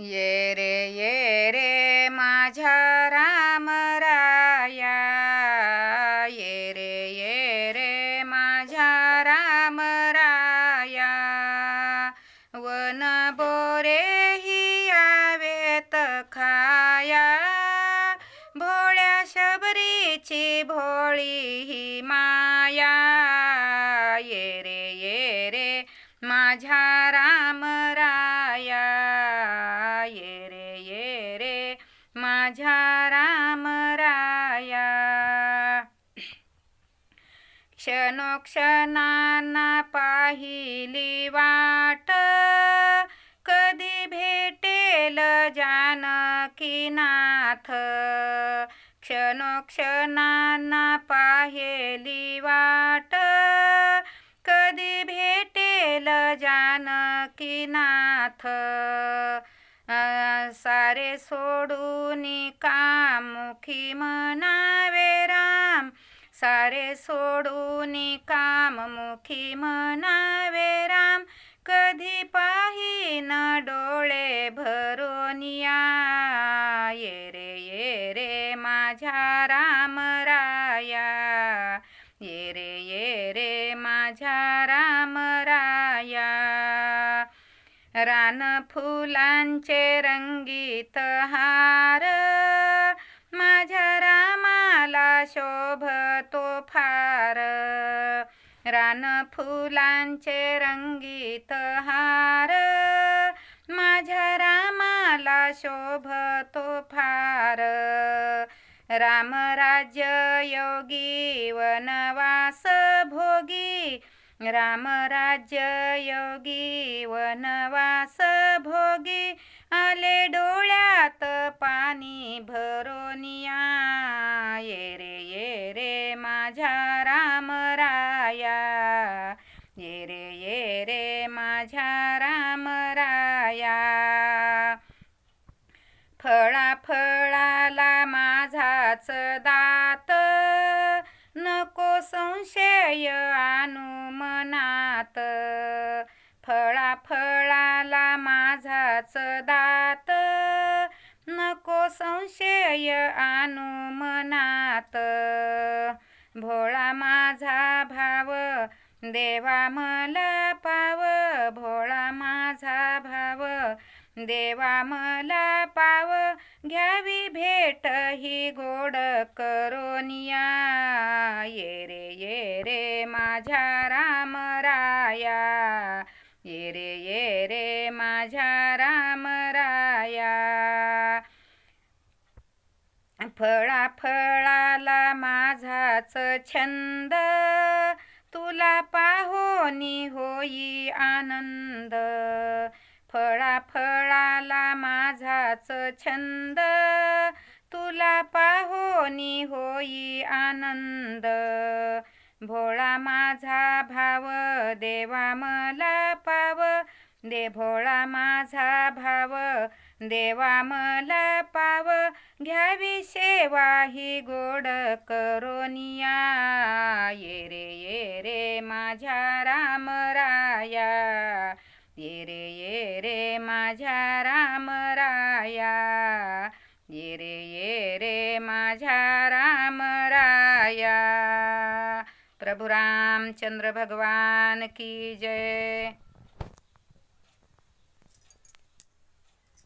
ये रे ये रे माझ्या राम राया ये रे ये रे माझ्या राम राया वन बोरे ही यावेत खाया. भोळ्या शबरीची भोळी क्षणोक्षणांना पाहिली वाट. कधी भेटेल जानकीनाथ? क्षणोक्षणांना पाहिली वाट. कधी भेटेल जानकीनाथ? नाथ सारे सोडून कामुखी म्हणावे राम. सारे सोडून काममुखी म्हणावे राम. कधी पाहिन डोळे भरून या. ये रे ये रे माझ्या राम राया. ये रे ये रे माझ्या राम राया. रान फुलांचे रंगीत हार. माझ्या रामाला शोभतो फार. रान फुलांचे रंगीत हार. माझ्या रामाला शोभतो फार. राम राज्य योगी वनवास भोगी. राम राज्य योगी वनवास भोगी. राम राया. ये रे ये रे माझ्या राम राया. फळा फळाला माझाच दात. नको संशय आणू मनात. फळा फळाला माझाच दात. नको संशय आणू मनात. भोळा माझा भाव देवा मला पाव. भोळा माझा भाव देवा मला पाव. घ्यावी भेट ही गोड करोनिया. ये रे ये रे माझ्या राम राया. ये रे ये रे फळा फळाला माझाच छंद. तुला पाहोनी होई आनंद. फळा फळाला माझाच छंद. तुला पाहोनी होई आनंद. भोळा माझा भाव देवा मला पाव. दे भोळा माझा भाव देवा मला पाव. घ्यावी सेवा ही गोड करोनिया. ये रे ये रे माझ्या राम राया. ये रे ये रे माझ्या राम राया. ये रे ये रे माझ्या राम राया. प्रभु रामचंद्र भगवान की जय.